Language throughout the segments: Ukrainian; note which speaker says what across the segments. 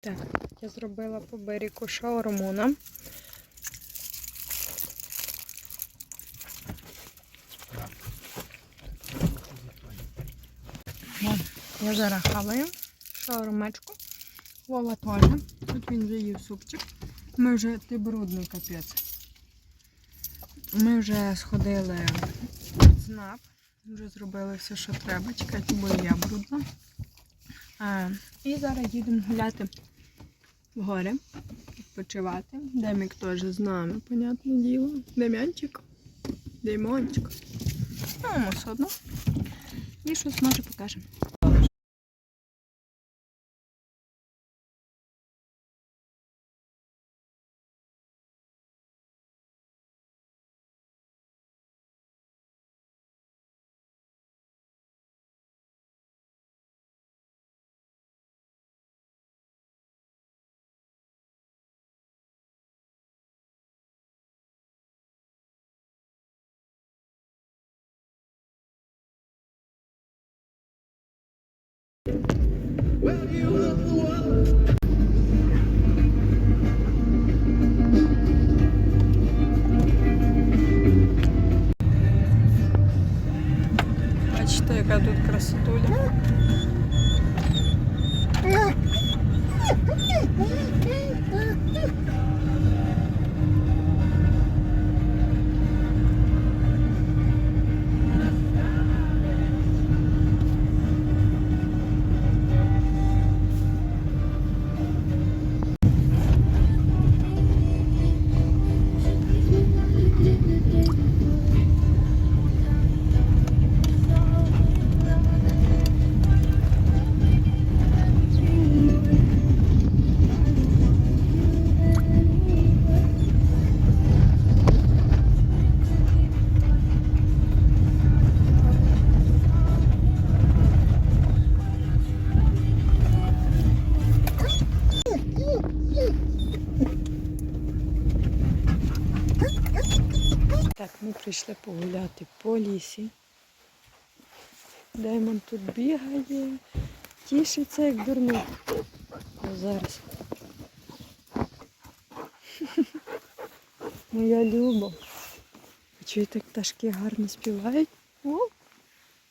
Speaker 1: Так, я зробила по берегу шаурму нам. Я зараз хаваю шаурмечку. Вова теж. Тут він вже їв супчик. Ми вже ти брудний капець. Ми вже сходили в ЦНАП. Вже зробили все, що треба. Чекайте, бо я брудна. А, і зараз їдемо гуляти в гори, відпочивати. Демік теж з нами, понятне діло. Дем'янчик. Деймончик. Ну, все одно. І щось може покажемо. Яка тут красотуля. Прийшли погуляти по лісі. Даймон тут бігає, тішиться, як дурник. А зараз. Моя Люба. А як пташки гарно співають? О!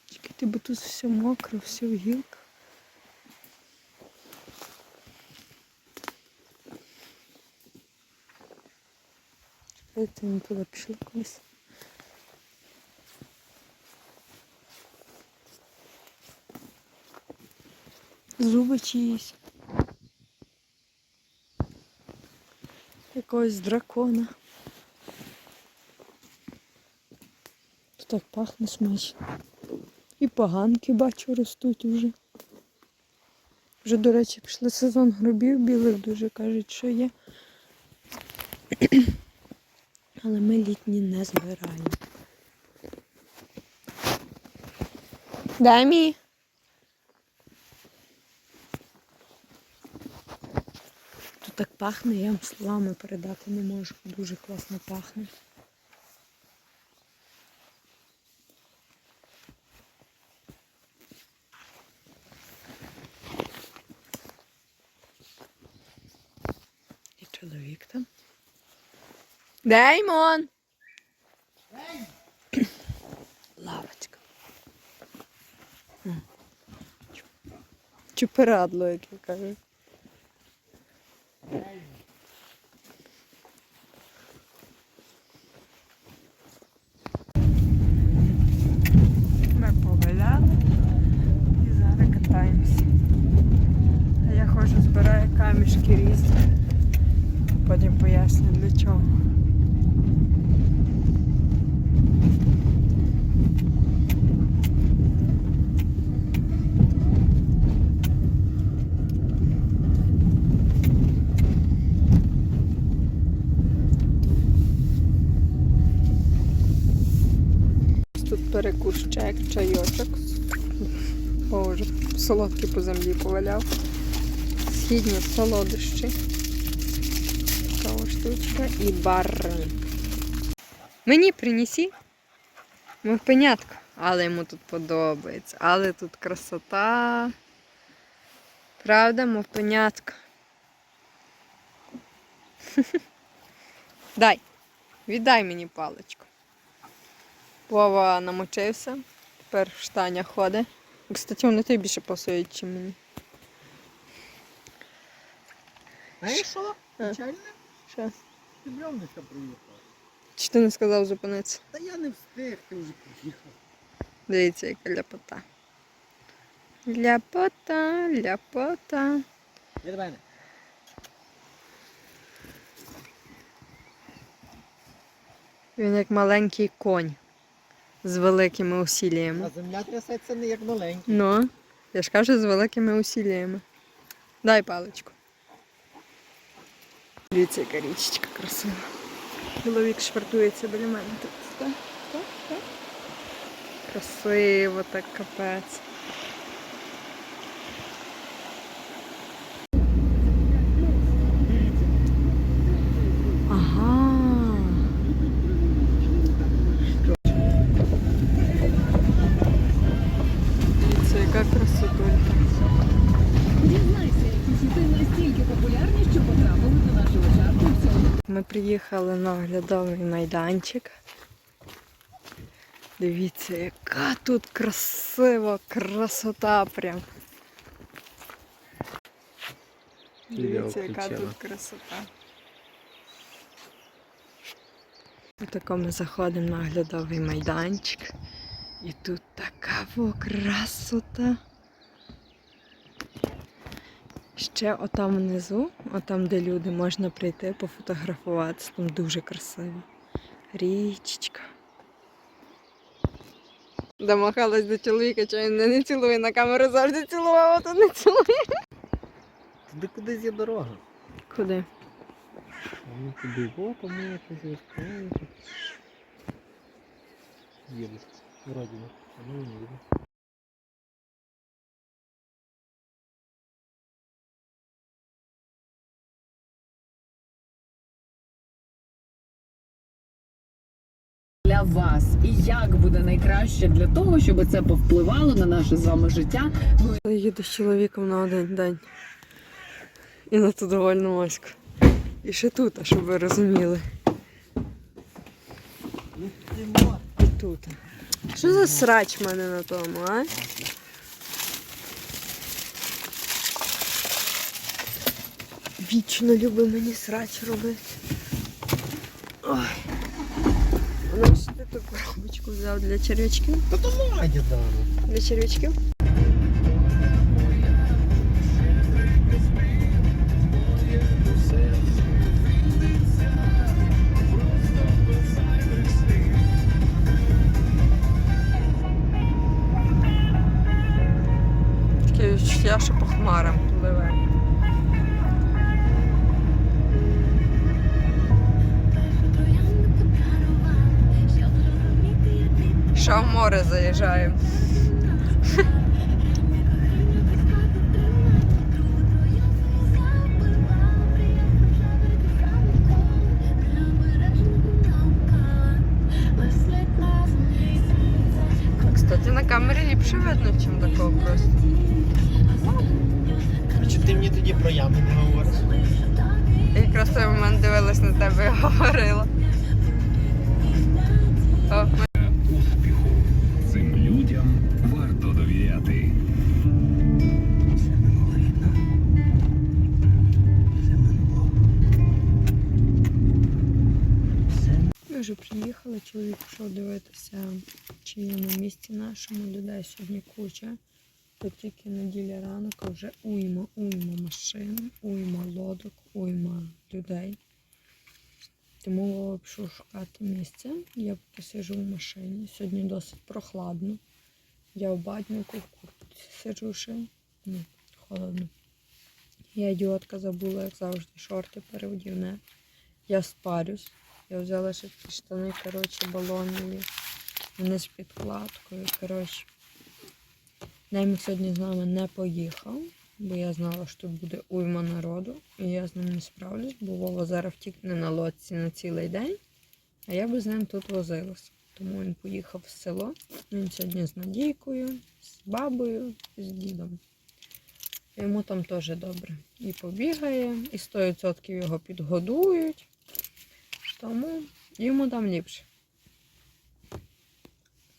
Speaker 1: Чекайте, бо тут все мокро, все в гілках. Чекайте, ми туди пішли колись. Зуби чиїсь. Якогось дракона. Тут так пахне смачно. І поганки бачу ростуть вже. Вже, до речі, пішли сезон грибів білих, дуже кажуть, що є. Але ми літні не збираємо. Дамі. Тут так пахне, я вам словами передати не можу. Дуже класно пахне. І чоловік там. Деймон! Лавочка. Чупирадло, як я кажу. Ми погуляли і зараз катаємося. А я ходжу, камішки різні. Потім поясню для чого. Тут перекус чек, чайочок. Боже, солодкий по землі поваляв. Східні солодощі. Така штучка і барні. Мені принесі. Мовпенятка. Але йому тут подобається. Але тут красота. Правда, мовпенятка. Дай. Віддай мені паличку. Вова намочився. Тепер в штанях ходить. Кстати, вони тобі більше пасують, ніж мені.
Speaker 2: Знаєш що? Печальне?
Speaker 1: Що?
Speaker 2: Підйомниця приїхала.
Speaker 1: Чи ти не сказав зупинитися?
Speaker 2: Та я не встиг, ти вже приїхав.
Speaker 1: Дивіться, яка ляпота. Ляпота, ляпота.
Speaker 2: До мене.
Speaker 1: Він як маленький конь з великими
Speaker 2: А земля трясеться не як маленький.
Speaker 1: Ну, я ж кажу, з великими усіллями. Дай паличку. Дивіться, яка річечка красива. Чоловік швартується біля мене тут. Так, так, так. Красиво, так капець. Приїхали на оглядовий майданчик. Дивіться, яка тут красива красота прям. Дивіться, яка тут красота. Отако ми заходимо на оглядовий майданчик. І тут така красота. Ще отам внизу, отам, де люди, можна прийти пофотографуватися. Там дуже красиво. Річечка. Домахалась до чоловіка, що він не цілує на камеру завжди цілував, а то не цілує.
Speaker 2: Туди кудись є дорога.
Speaker 1: Куди?
Speaker 2: Вони туди, о, там є. Їдуть. Вроді. Ну не їде.
Speaker 3: Для вас і як буде найкраще для того, щоб це повпливало на наше з вами життя.
Speaker 1: Я їду з чоловіком на один день. І на ту довольну моську. І ще тут, а щоб ви розуміли. І тут. Що за срач в мене на тому, а? Вічно любить мені срач робити. Ой. Що ти ту коробочку взяв для черв'ячків?
Speaker 2: Та то Надя дала.
Speaker 1: Для черв'ячків? Відчуття, що по хмарам пливе. Що в море заїжджаємо. Кстати, на камері ліпше видно, ніж такого просто.
Speaker 2: Чи ти мені тоді про ями не говориш?
Speaker 1: Я якраз в момент дивилась на тебе і говорила. Приїхали, чоловік пішов дивитися, чи є на місці нашому людей сьогодні куча. То тільки неділя ранок, а вже уйма, уйма машин, уйма лодок, уйма людей. Тому Вова пішов шукати місце. Я поки в машині. Сьогодні досить прохладно. Я в батнику, в куртці сиджу ще. Ну, холодно. Я ідіотка забула, як завжди, шорти переодівне. Я спарюсь. Я взяла ще такі штани, коротше, балонні. Вони з підкладкою. Коротше. Неймік сьогодні з нами не поїхав, бо я знала, що тут буде уйма народу, і я з ним не справлюсь, бо Вова зараз втікне на лодці на цілий день, а я би з ним тут возилася. Тому він поїхав в село. Він сьогодні з Надійкою, з бабою, з дідом. Йому там теж добре. І побігає, і 100% його підгодують. Тому йому там ліпше.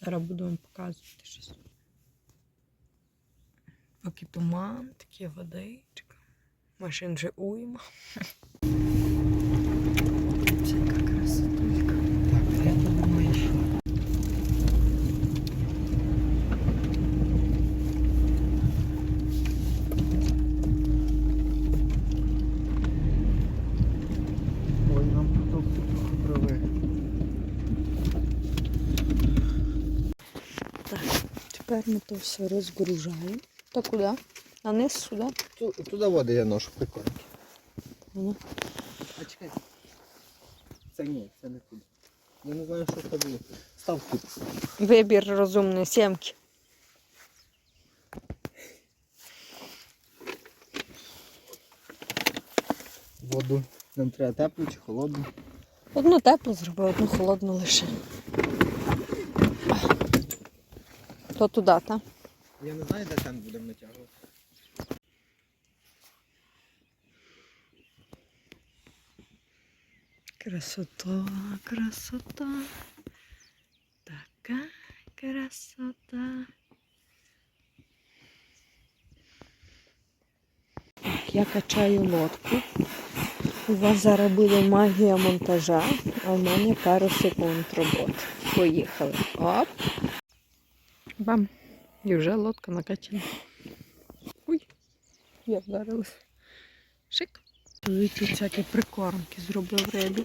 Speaker 1: Зараз буду вам показувати щось. Поки туман, такі водичка. Машин вже уйма. Це яка красотулька.
Speaker 2: Так, я думаю, що. Ой, нам продукти трохи привели.
Speaker 1: Тепер ми то все розгружаємо. Та куди? На низ сюди.
Speaker 2: Туди води я ношу, прикольно.
Speaker 1: Ну.
Speaker 2: А чекай. Це ні, це не туди. Я не знаю, що це було. Став тут.
Speaker 1: Вибір розумний сімки.
Speaker 2: Воду нам треба теплу чи холодну.
Speaker 1: Одну теплу зроби, одну холодну лише. То туди, так?
Speaker 2: Я не знаю, де там будемо натягувати.
Speaker 1: Красота, красота. Така красота. Я качаю лодку. У вас зараз буде магія монтажа, а в мене пару секунд роботи. Поїхали. Оп. Бам. І вже лодка накачана. Ой, я вдарилась. Шик. Тут всякі прикормки зробив рибі.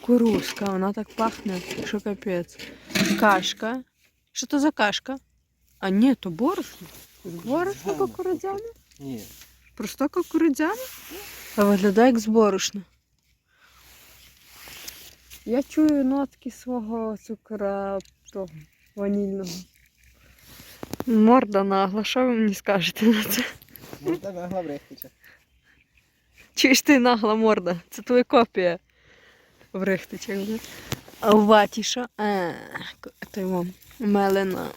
Speaker 1: Кукурузка, вона так пахне, що капець. Кашка. Що то за кашка? А ні, то борошно. Борошно кукурудзяне?
Speaker 2: Ні.
Speaker 1: Просто кукурудзяне? А виглядає як з борошна. Я чую нотки свого цукра того ванільного. Морда нагла, що ви мені скажете на це?
Speaker 2: Це нагла брехтича.
Speaker 1: Чуєш ти нагла морда? Це твоя копія в Рихтичах. А в ваті що? А, ти вам мелена.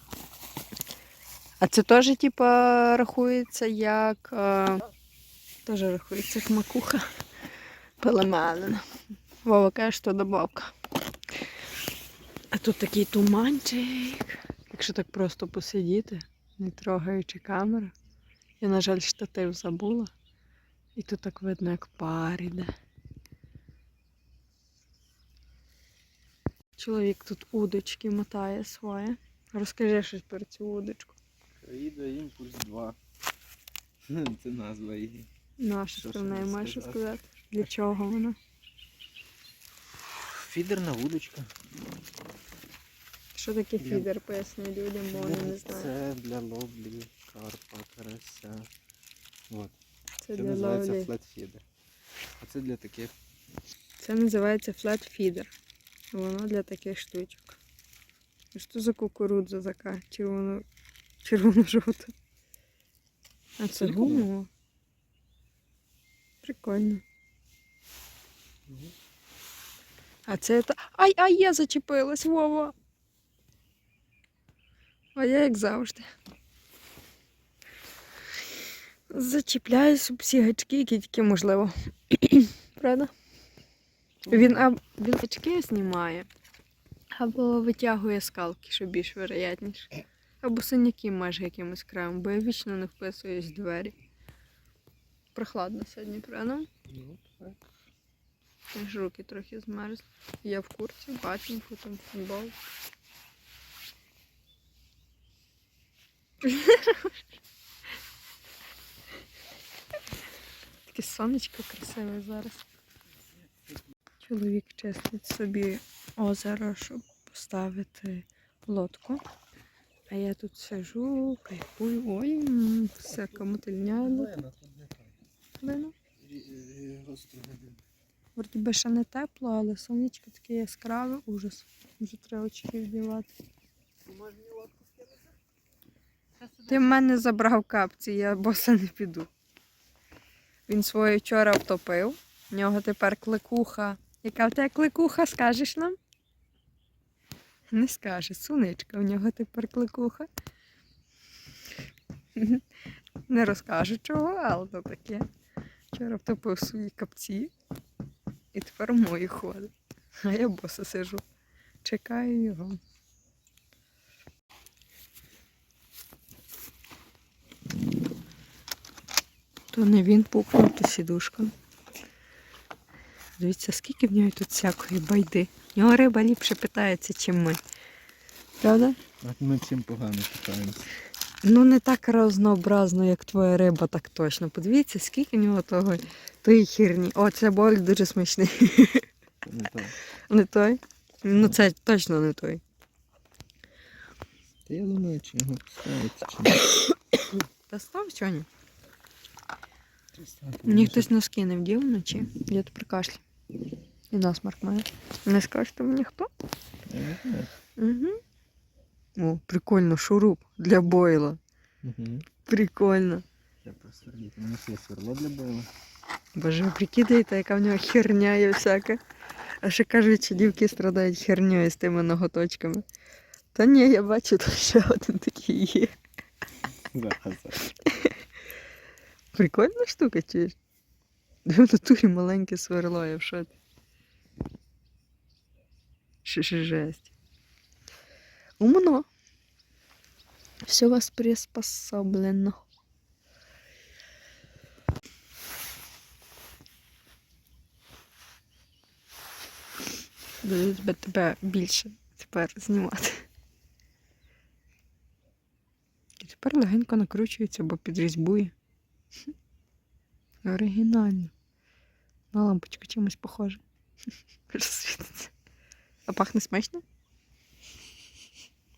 Speaker 1: А це теж, типа, рахується як. А... Теж рахується як макуха. Пелемелена. Вова каже, що добавка. А тут такий туманчик. Якщо так просто посидіти, не трогаючи камеру. Я, на жаль, штатив забула. І тут так видно, як пар іде. Чоловік тут удочки мотає своє. Розкажи щось про цю удочку.
Speaker 2: Країда імпульс 2. Це назва її.
Speaker 1: Ну, а що ти в неї маєш
Speaker 2: сказати?
Speaker 1: Для чого вона?
Speaker 2: Фідерна вудочка.
Speaker 1: Що таке
Speaker 2: Для-
Speaker 1: фідер, поясни людям, бо вони не знають.
Speaker 2: Це для ловлі карпа, карася. От.
Speaker 1: Це
Speaker 2: Це
Speaker 1: для
Speaker 2: називається
Speaker 1: ловлі.
Speaker 2: флетфідер. А це для таких.
Speaker 1: Це називається флет фідер. Воно для таких штучок. А Що за кукурудза така? Червоно... Червоно-жовта. А це
Speaker 2: Силіконова.
Speaker 1: гумово. Прикольно. А це та. Ай, ай, я зачепилась, Вова. А я як завжди. Зачіпляюсь всі гачки, які тільки можливо. Правда? Він, аб... він очки знімає, або витягує скалки, що більш вероятніше. Або синяки майже якимось краєм, бо я вічно не вписуюсь в двері. Прохладно сьогодні, правда?
Speaker 2: Ну, так.
Speaker 1: Аж руки трохи змерзли. Я в курці, батінку, там футбол. Таке сонечко красиве зараз. Чоловік чистить собі озеро, щоб поставити лодку. А я тут сижу, кайфую. Ой, всяка мотильня.
Speaker 2: Глина.
Speaker 1: Вроді би ще не тепло, але сонечко таке яскраве, ужас. Вже треба очки вдівати. Ти в мене забрав капці, я боса не піду. Він своє вчора втопив. В нього тепер кликуха. Яка в тебе кликуха, скажеш нам? Не скаже, суничка, у нього тепер кликуха. Не розкажу чого, але то таке. Вчора втопив свої капці. І тепер в мої ходить. А я боса сижу. Чекаю його. То не він пукнув, то сідушка. Дивіться, скільки в нього тут всякої байди. В нього риба ліпше питається, чим ми. Правда?
Speaker 2: А ми всім погано питаємося.
Speaker 1: Ну, не так разнообразно, як твоя риба, так точно. Подивіться, скільки в нього того тої хірні. О, це боль дуже смачний.
Speaker 2: Не так.
Speaker 1: Не той? Ну, це точно не той.
Speaker 2: Та я думаю, чи його ставити, чи не.
Speaker 1: Та став сьогодні.
Speaker 2: ставити.
Speaker 1: Мені хтось носки не вдів вночі. Я тут при кашлі. І насмарк має. Не скажете мені хто? Угу. О, прикольно, шуруп для бойла.
Speaker 2: Угу.
Speaker 1: Прикольно.
Speaker 2: У нас є сверло для бойла.
Speaker 1: Боже, ви прикидаєте, яка в нього херня є всяка. А ще кажуть, що дівки страдають херньою з тими ноготочками. Та ні, я бачу, тут ще один такий є.
Speaker 2: Зараз.
Speaker 1: Прикольна штука, чуєш? Де в натурі маленьке сверло, я в шоці. Жесть. Умно. Все у вас приспособлено. Буду тебе, тебе більше тепер знімати. І тепер легенько накручується, бо підрізьбує. Оригінально. На лампочку чимось похоже. Розсвітиться. А пахне смачно?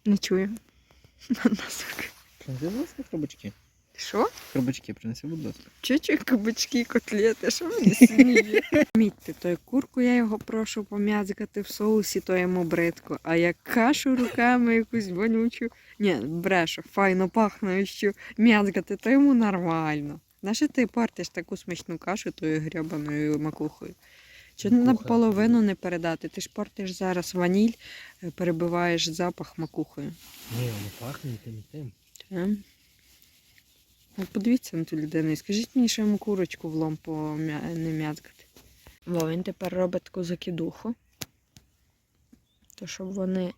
Speaker 1: Не чую. На насок.
Speaker 2: Принеси, будь ласка, хробачки.
Speaker 1: Що?
Speaker 2: Хробачки принеси, будь ласка.
Speaker 1: Чучу кабачки, котлети, що мені сміє? Мітьте, той курку я його прошу пом'язкати в соусі, то йому бридко. А як кашу руками якусь вонючу, ні, брешу, файно пахнущу, м'язкати, то йому нормально. Нащо ти портиш таку смачну кашу тою грьобаною макухою? Чи
Speaker 2: Макуха.
Speaker 1: наполовину не передати? Ти ж портиш зараз ваніль, е, перебиваєш запах макухою.
Speaker 2: Ні, воно пахне тим, і тим.
Speaker 1: Та? От подивіться на ту людину і скажіть мені, що йому курочку в лом помя- не м'язкати. Во, він тепер робить таку закидуху. То щоб вони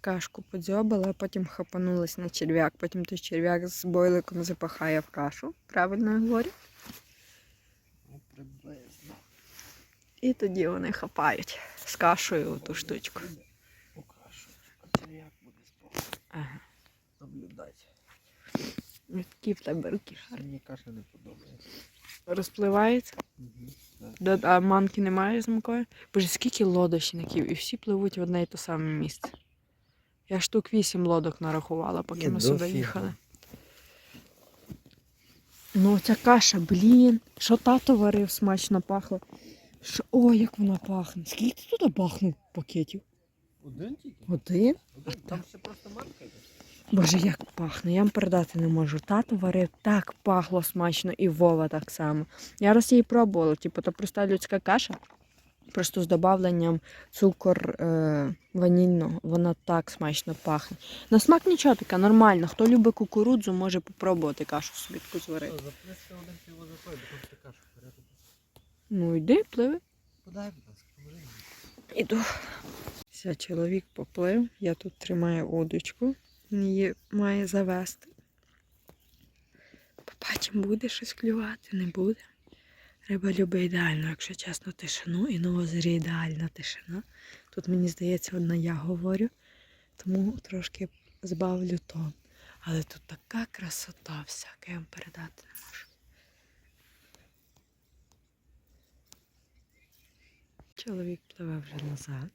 Speaker 1: кашку подзьобали, а потім хапанулись на черв'як. Потім той черв'як з бойликом запахає в кашу. Правильно я говорю?
Speaker 2: Ну, приблизно.
Speaker 1: І тоді вони хапають з кашею ту штучку. Ага.
Speaker 2: наблюдати.
Speaker 1: Такі в тебе руки.
Speaker 2: Мені каша не подобається.
Speaker 1: Розпливається.
Speaker 2: Угу.
Speaker 1: Да, а манки немає з мукою? Боже, скільки лодочників, і всі пливуть в одне і те саме місце. Я штук вісім лодок нарахувала, поки
Speaker 2: Ні,
Speaker 1: ми сюди їхали. Ну, ця каша, блін. Що тато варив, смачно пахло. Що... Ой, як вона пахне. Скільки ти туди пахне пакетів?
Speaker 2: Один тільки?
Speaker 1: Один?
Speaker 2: Один. Там ще просто марка йде.
Speaker 1: Боже, як пахне, я вам передати не можу. Тато варив так пахло смачно, і Вова так само. Я раз її пробувала, типу, то проста людська каша, просто з додавленням цукор е, ванільного. Вона так смачно пахне. На смак нічого таке, нормально. Хто любить кукурудзу, може попробувати кашу собі таку зварити.
Speaker 2: Порядок.
Speaker 1: Ну йди, пливи.
Speaker 2: Подай, будь ласка, поможи.
Speaker 1: Іду. Все, чоловік поплив, я тут тримаю удочку, її має завести. Побачимо, буде щось клювати, не буде. Риба любить ідеально, якщо чесно, тишину, і на озері ідеальна тишина. Тут, мені здається, одна я говорю, тому трошки збавлю тон. Але тут така красота всяка, я вам передати не можу. Чоловік пливе вже назад.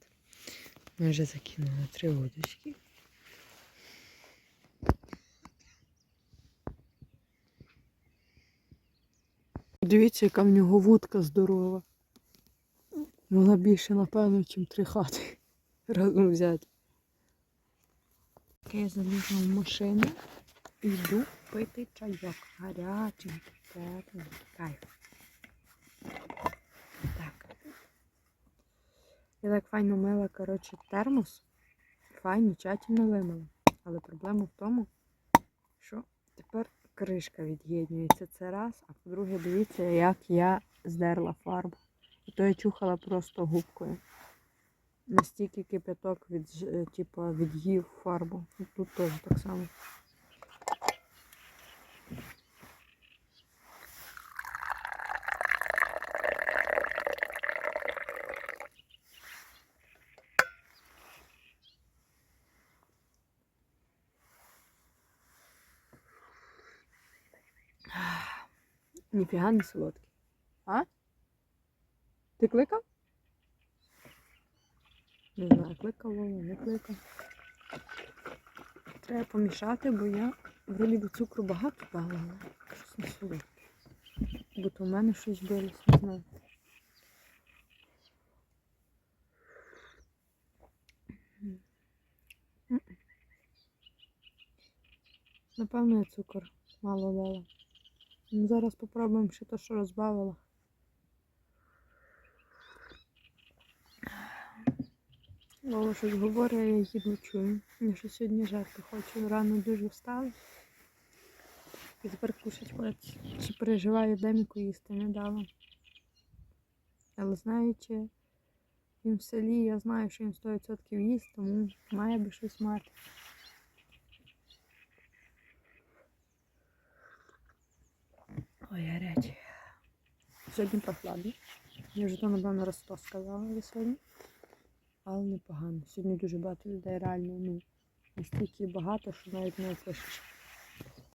Speaker 1: Ми вже закинули три удочки. Дивіться, яка в нього вудка здорова. Вона більше, напевно, ніж три хати разом взяти. Я залізла в машину і йду пити чайок. Гарячий, теплий, кайф. Так. Я так файно мила, коротше, термос. Файно, тщательно вимила. Але проблема в тому, що тепер кришка від'єднюється. Це раз. А по-друге, дивіться, як я здерла фарбу. І то я чухала просто губкою. Настільки кипяток від, типу, від'їв фарбу. І тут теж так само. Ніфіга не солодкий. А? Ти кликав? Не знаю, кликав Вова, не кликав. Треба помішати, бо я вроді би цукру багато дала, але щось не солодке. Бо то в мене щось билось, не знаю. Напевно, я цукор мало дала. Ну, зараз попробуємо ще те, що розбавила. Вова щось говорить, я її не чую. Я ще сьогодні жарти хочу. Рано дуже встала. І тепер кушать хоче. Чи переживаю, деміку їсти не дала. Але знаючи, він в селі, я знаю, що він 100% їсть, тому має би щось мати. Ой, гарячий. Сьогодні прохладно. Я вже то, напевно, раз сто сказала за сьогодні. Але непогано. Сьогодні дуже багато людей реально, ну, настільки багато, що навіть не опишеш.